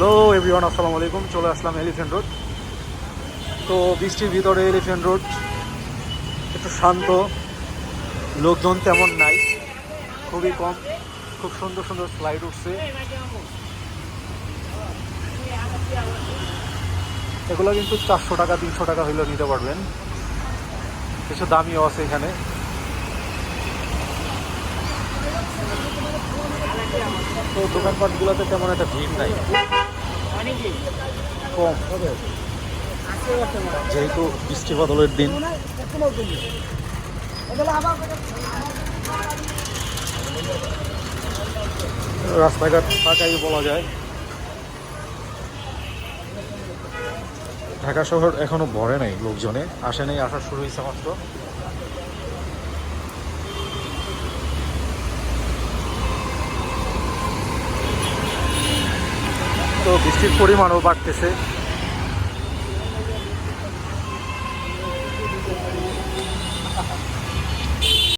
Hello everyone আসসালামু আলাইকুম চলে আসলাম এলিফেন্ট রোড তো বৃষ্টির ভিতরে এলিফেন্ট রোড একটু শান্ত। লোকজন তেমন নাই। খুবই কম। খুব সুন্দর সুন্দর স্লাইড উঠছে। এগুলো কিন্তু চারশো টাকা, তিনশো টাকা হইলেও নিতে পারবেন। কিছু দামিও আছে এখানে। তো দোকানপাটগুলোতে তেমন একটা ভিড় নাই। কম যেহেতু বৃষ্টি বদলের দিন। রাস্তাঘাট ফাঁকাই বলা যায়। ঢাকা শহর এখনও ভরে নাই লোকজনে। আসে নাই আসা শুরু হয়েছে মাত্র। তো বৃষ্টির পরিমাণও বাড়তেছে।